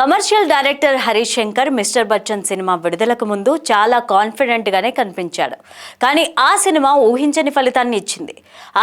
Commercial director Harish Shankar mister Bachchan cinema విడుదలకు ముందు చాలా కాన్ఫిడెంట్గానే కనిపించాడు. కానీ ఆ సినిమా ఊహించని ఫలితాన్ని ఇచ్చింది.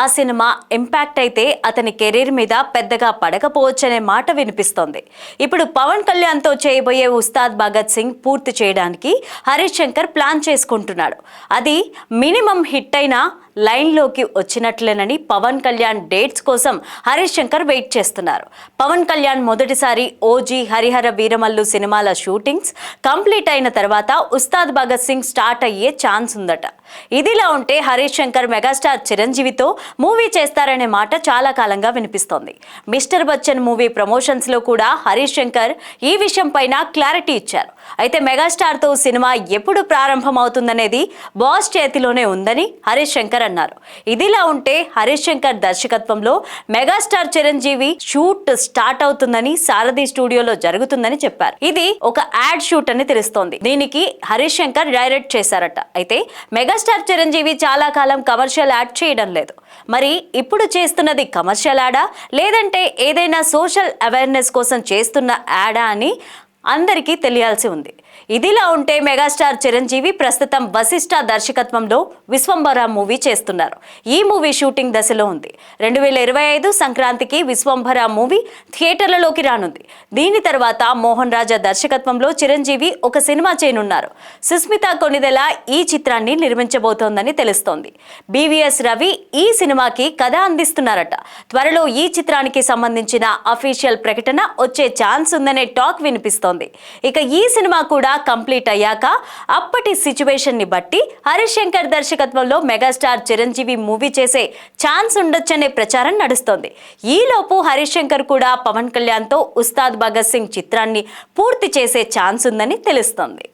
ఆ సినిమా ఇంపాక్ట్ అయితే అతని కెరీర్ మీద పెద్దగా పడకపోవచ్చనే మాట వినిపిస్తోంది. ఇప్పుడు పవన్ కళ్యాణ్తో చేయబోయే ఉస్తాద్ భగత్ సింగ్ పూర్తి చేయడానికి హరీష్ శంకర్ ప్లాన్ చేసుకుంటున్నాడు. అది మినిమం హిట్ అయినా లైన్లోకి వచ్చినట్లేనని పవన్ కళ్యాణ్ డేట్స్ కోసం హరీష్ శంకర్ వెయిట్ చేస్తున్నారు. పవన్ కళ్యాణ్ మొదటిసారి ఓజీ హరిహర వీరమల్లు సినిమాల షూటింగ్స్ కంప్లీట్ అయిన తర్వాత ఉస్తాద్ భగత్ సింగ్ స్టార్ట్ అయ్యే ఛాన్స్ ఉందట. ఇదిలా ఉంటే హరీష్ శంకర్ మెగాస్టార్ చిరంజీవితో మూవీ చేస్తారనే మాట చాలా కాలంగా వినిపిస్తోంది. మిస్టర్ బచ్చన్ మూవీ ప్రమోషన్స్లో కూడా హరీష్ శంకర్ ఈ విషయం పైన క్లారిటీ ఇచ్చారు. అయితే మెగాస్టార్తో సినిమా ఎప్పుడు ప్రారంభమవుతుందనేది బాస్ చేతిలోనే ఉందని హరీష్ శంకర్ అన్నారు. ఇదిలా ఉంటే హరీష్ శంకర్ దర్శకత్వంలో మెగాస్టార్ చిరంజీవి షూట్ స్టార్ట్ అవుతుందని సారథి స్టూడియోలో జరుగుతుందని చెప్పారు. ఇది ఒక యాడ్ షూట్ అని తెలుస్తోంది. దీనికి హరీష్ శంకర్ డైరెక్ట్ చేశారట. అయితే మెగాస్టార్ చిరంజీవి చాలా కాలం కమర్షియల్ యాడ్ చేయడం లేదు. మరి ఇప్పుడు చేస్తున్నది కమర్షియల్ యాడా? లేదంటే ఏదైనా సోషల్ అవేర్నెస్ కోసం చేస్తున్న యాడా అని అందరికీ తెలియాల్సి ఉంది. ఇదిలా ఉంటే మెగాస్టార్ చిరంజీవి ప్రస్తుతం వశిష్ట దర్శకత్వంలో విశ్వంభరా మూవీ చేస్తున్నారు. ఈ మూవీ షూటింగ్ దశలో ఉంది. రెండు వేల ఇరవై ఐదు సంక్రాంతికి విశ్వంభర మూవీ థియేటర్లలోకి రానుంది. దీని తర్వాత మోహన్ రాజా దర్శకత్వంలో చిరంజీవి ఒక సినిమా చేయనున్నారు. సుస్మిత కొనిదెల ఈ చిత్రాన్ని నిర్మించబోతోందని తెలుస్తోంది. బీవీఎస్ రవి ఈ సినిమాకి కథ అందిస్తున్నారట. త్వరలో ఈ చిత్రానికి సంబంధించిన అఫీషియల్ ప్రకటన వచ్చే ఛాన్స్ ఉందనే టాక్ వినిపిస్తోంది. ఇక ఈ సినిమా కూడా కంప్లీట్ అయ్యాక అప్పటి సిచ్యువేషన్ని బట్టి హరీష్ శంకర్ దర్శకత్వంలో మెగాస్టార్ చిరంజీవి మూవీ చేసే ఛాన్స్ ఉండొచ్చనే ప్రచారం నడుస్తోంది. ఈలోపు హరీష్ శంకర్ కూడా పవన్ కళ్యాణ్తో ఉస్తాద్ భగత్ సింగ్ చిత్రాన్ని పూర్తి చేసే ఛాన్స్ ఉందని తెలుస్తోంది.